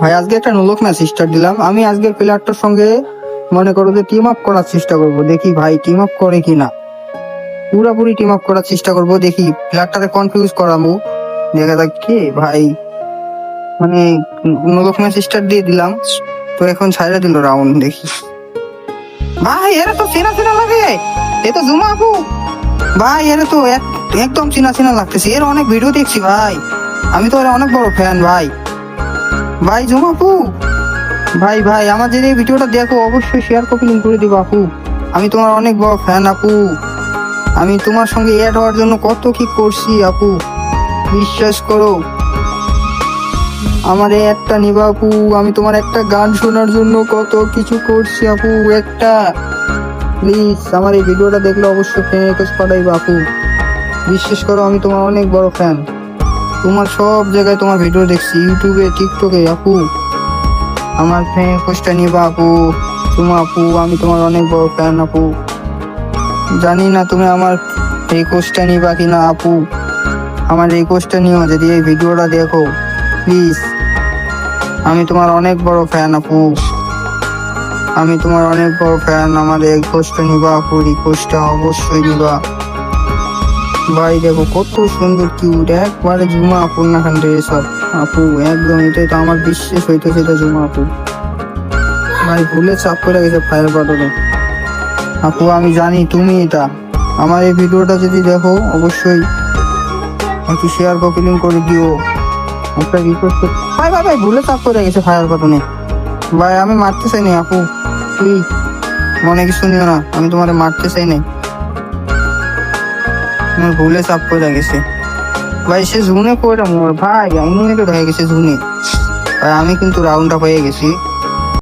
ভাই, আজকে একটা নোলক ম্যাচ স্টার্ট দিলাম। আমি আজকের প্লেয়ারটার সঙ্গে মনে করো যে টিম আপ করার চেষ্টা করব। দেখি ভাই টিম আপ করে কি না পুরোপুরি টিম আপ করার চেষ্টা করব। দেখি প্লেয়ারটাকে কনফিউজ করাবো। দেখা যাক কি, ভাই। মানে নোলক ম্যাচ স্টার্ট দিয়ে দিলাম। তো এখন ছাইড়া দিল রাউন্ড দেখি। ভাই, এরা তো চেনা চেনা লাগে। এ তো জুমা আপু। ভাই, এরা তো এক- একদম চেনা চেনা লাগতেছে। এর অনেক ভিডিও দেখছি ভাই। আমি তো এর অনেক বড় ফ্যান ভাই। ভাই, জুমা ভাই ভাই আমার যদি এই ভিডিওটা দেখো, অবশ্যই শেয়ার কপি লিঙ্ক করে দিবা আপু। আমি তোমার অনেক বড় ফ্যান আপু। আমি তোমার সঙ্গে অ্যাড হওয়ার জন্য কত কি করছি আপু। বিশ্বাস করো। আমার একটা নিবা আপু। আমি তোমার একটা গান শোনার জন্য কত কিছু করছি আপু। একটা। প্লিজ আমার এই ভিডিওটা দেখলে অবশ্যই ফ্রেন্ড রিকোয়েস্ট পাঠাইবা আপু। বিশ্বাস করো, আমি তোমার অনেক বড় ফ্যান তোমার সব জায়গায় তোমার ভিডিও দেখছি ইউটিউবে টিকটকে আপু। আমার ফ্রেন্ড রিকোয়েস্টটা নিবা, আপু। তোমার আপু, আমি তোমার অনেক বড় ফ্যান আপু। জানি না তুমি আমার রিকোয়েস্টটা নিবা কিনা, আপু। আমার রিকোয়েস্টটা নিও, যদি এই ভিডিওটা দেখো প্লিজ আমি তোমার অনেক বড় ফ্যান আপু। আমি তোমার অনেক বড় ফ্যান আমার রিকোয়েস্টটা নিবা, আপু। রিকোয়েস্টটা অবশ্যই নিবা। ভাই, দেখো কত সুন্দর কিউট একবারে জুমা আপুর না খান সব আপু, একদম এটাই তো আমার বিশ্বাস হইতেছে এটা জুমা আপু। ভাই, ভুলে চাপ করে গেছে ফায়ার বাটনে আপু, আমি জানি তুমি এটা। আমার এই ভিডিওটা যদি দেখো, অবশ্যই একটু শেয়ার কপি লিঙ্ক করে দিও। একটা রিকোয়েস্ট ভাই ভাই ভাই, ভুলে চাপ করে গেছে ফায়ার বাটনে ভাই, আমি মারতে চাই না আপু প্লিজ মনে কিছু নিও না, আমি তোমার মারতে চাই নাই। আমার ভুলে চাপ করে গেছি। ভাই, সে জুনে মোর ভাই, আমি তো হয়ে গেছে জুনে। ভাই আমি কিন্তু রাউন্ড আপ হয়ে গেছি।